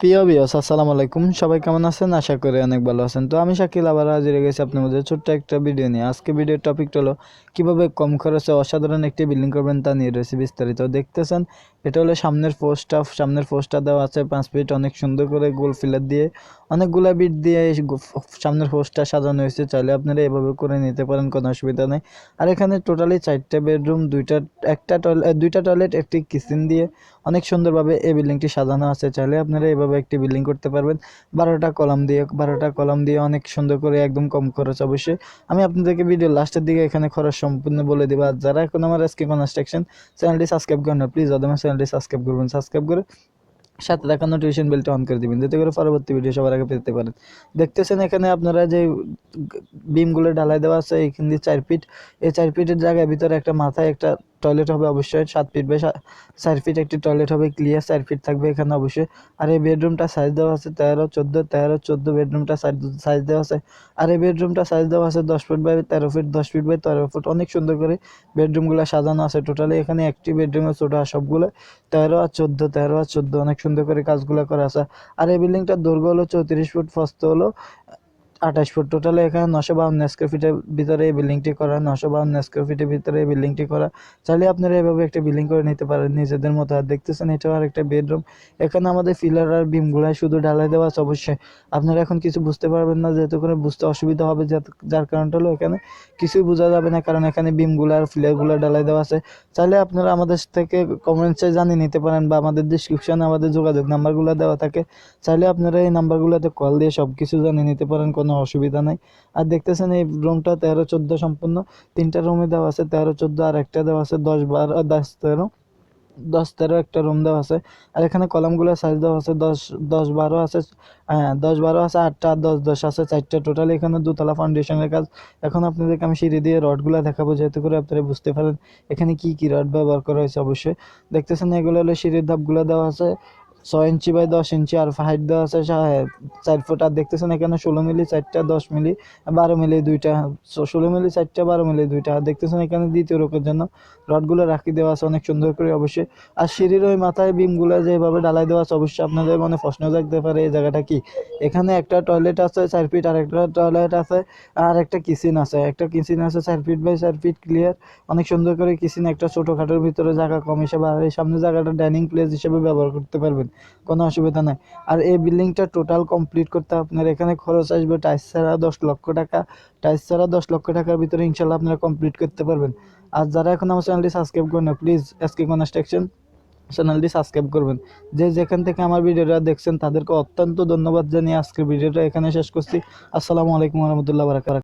প্রিয় বিয়স আসসালামু আলাইকুম। সবাই কেমন আছেন? আশা করি অনেক ভালো আছেন। তো আমি শাকিল আবার হাজির হয়ে গেছি আপনার মধ্যে ছোট্ট একটা ভিডিও নিয়ে। আজকে ভিডিওর টপিকটা হলো, কীভাবে কম খরচে অসাধারণ একটি বিল্ডিং করবেন তা নিয়ে রয়েছে বিস্তারিত। দেখতেছেন, এটা হলো সামনের পোস্টটা সামনের পোস্টটা দেওয়া আছে পাঁচ ফিট অনেক সুন্দর করে গোল ফিলার দিয়ে। অনেকগুলা বিট দিয়ে সামনের পোস্টটা সাজানো হয়েছে। চাইলে আপনারা এভাবে করে নিতে পারেন, কোনো অসুবিধা নেই। আর এখানে টোটালি চারটা বেডরুম দুইটা, একটা টয়লেট দুইটা টয়লেট একটি কিচেন দিয়ে অনেক সুন্দরভাবে এই বিল্ডিংটি সাজানো আছে। চাইলে আপনারা এভাবে একটি বিল্ডিং করতে পারবেন। বারোটা কলাম দিয়ে, বারোটা কলাম দিয়ে অনেক সুন্দর করে একদম কম খরচ অবশ্যই। আমি আপনাদেরকে ভিডিও লাস্টের দিকে এখানে খরচ সম্পূর্ণ বলে দেবো। আর যারা এখন আমার এসকে কনস্ট্রাকশন চ্যানেলটি সাবস্ক্রাইব করেন না প্লিজ আমার চ্যানেলটি সাবস্ক্রাইব করবেন। সাবস্ক্রাইব করে সাথে থাকা নোটিফিকেশন বেলটা অন করে দিবেন। যাতে করে পরবর্তী ভিডিও সবার আগে পেতে পারেন। দেখতেছেন এখানে আপনারা যে বিমগুলো ঢালাই দেওয়া আছে, এইখান দিয়ে চার ফিট এই চার ফিটের জায়গায় ভিতরে একটা মাথায় একটা টয়লেট হবে অবশ্যই, সাত ফিট বাই চার ফিট একটি টয়লেট হবে ক্লিয়ার চার ফিট থাকবে এখানে অবশ্যই। আর এই বেডরুমটা সাইজ দেওয়া আছে তেরো, চোদ্দ তেরো, চোদ্দ বেডরুমটা সাইজ দেওয়া আছে। আর এই বেডরুমটা সাইজ দেওয়া আছে দশ ফিট বাই তেরো ফিট দশ ফিট বাই তেরো ফুট অনেক সুন্দর করে বেডরুমগুলো সাজানো আছে টোটালি এখানে একটি বেডরুমের ছোটো আর সবগুলো। তেরো আর চোদ্দ, তেরো আর চোদ্দ, অনেক সুন্দর করে কাজগুলো করা আছে। আর এই বিল্ডিংটার দৈর্ঘ্য হলো চৌত্রিশ ফুট ফস্ত হলো আঠাশ ফুট টোটালি এখানে নশো বাউন্ন স্কোয়ার ফিটের ভিতরে এই বিল্ডিংটি করা, নশো বাউন্ন স্কোয়ার ফিটের ভিতরে এই বিল্ডিংটি করা। চাইলে আপনারা এভাবে একটা বিল্ডিং করে নিতে পারেন নিজেদের মতো। আর দেখতেছেন এটাও আর একটা বেডরুম এখানে আমাদের ফিলার আর বিমগুলাই শুধু ঢালাই দেওয়া আছে অবশ্যই। আপনারা এখন কিছু বুঝতে পারবেন না, যেহেতু করে বুঝতে অসুবিধা হবে, যার কারণটা হলো এখানে কিছুই বোঝা যাবে না, কারণ এখানে বিমগুলো আর ফিলারগুলো ঢালাই দেওয়া আছে। চাইলে আপনারা আমাদের থেকে কমেন্টসে জানিয়ে নিতে পারেন বা আমাদের ডিসক্রিপশনে আমাদের যোগাযোগ নাম্বারগুলো দেওয়া থাকে। চাইলে আপনারা এই নাম্বারগুলোতে কল দিয়ে সব কিছু জানিয়ে নিতে পারেন, কোনো অসুবিধা নাই। আর দেখতেছেন এই রুমটা তেরো, চোদ্দ সম্পূর্ণ। তিনটা রুমে দেওয়া আছে, তেরো, চোদ্দ আর একটা দেওয়া আছে, দশ বারো দশ তেরো। দশ, তেরো একটা রুম দেওয়া আছে। আর এখানে কলামগুলো সাইজ দেওয়া আছে, দশ দশ বারো আছে হ্যাঁ দশ বারো আছে, আটটা, আর দশ দশ আছে, চারটা টোটাল এখানে দুতলা ফাউন্ডেশনের কাজ। এখন আপনাদেরকে আমি সিঁড়ি দিয়ে রডগুলো দেখাবো, যেহেতু করে আপনারা বুঝতে পারেন এখানে কি কি রড ব্যবহার করা হয়েছে অবশ্যই। দেখতেছেন এগুলো হলো সিঁড়ির ধাপগুলো দেওয়া আছে। ছয় ইঞ্চি বাই দশ ইঞ্চি আর হাইট দেওয়া আছে চার ফুট। আর দেখতেছেন এখানে ষোলো মিলি, চারটা দশ মিলি, বারো মিলি দুইটা। ষোলো মিলি, চারটা, বারো মিলি দুইটা। আর দেখতেছেন এখানে দ্বিতীয় রোগের জন্য রডগুলো রাখি দেওয়া আছে অনেক সুন্দর করে অবশ্যই। আর সিঁড়ির ওই মাথায় বিমগুলো যেভাবে ডালাই দেওয়া আছে, অবশ্যই আপনাদের মনে প্রশ্ন জাগতে পারে এই জায়গাটা কি। এখানে একটা টয়লেট আছে চার ফিট আর একটা টয়লেট আছে, আর একটা কিচেন আছে। একটা কিচেন আছে চার ফিট বাই চার ফিট ক্লিয়ার অনেক সুন্দর করে কিচেন একটা ছোটোখাটোর ভিতরে জায়গা কম হিসেবে, আর এই সামনে জায়গাটা ডাইনিং প্লেস হিসেবে ব্যবহার করতে পারবেন। কোনো অসুবিধা নাই। আর এই বিল্ডিংটা টোটাল কমপ্লিট করতে আপনার এখানে খরচ আসবে টাইস ছাড়া দশ লক্ষ টাকা। টাইস ছাড়া দশ লক্ষ টাকার ভিতরে ইনশাল্লাহ আপনারা কমপ্লিট করতে পারবেন। আর যারা এখন আমার চ্যানেলটি সাবস্ক্রাইব করেন প্লিজ এসকে কনস্ট্রাকশন চ্যানেলটি সাবস্ক্রাইব করবেন। যে যেখান থেকে আমার ভিডিওটা দেখছেন, তাদেরকে অত্যন্ত ধন্যবাদ জানিয়ে আজকের ভিডিওটা এখানে শেষ করছি। আসসালামু আলাইকুম রহমতুল্লাহ বারাকাত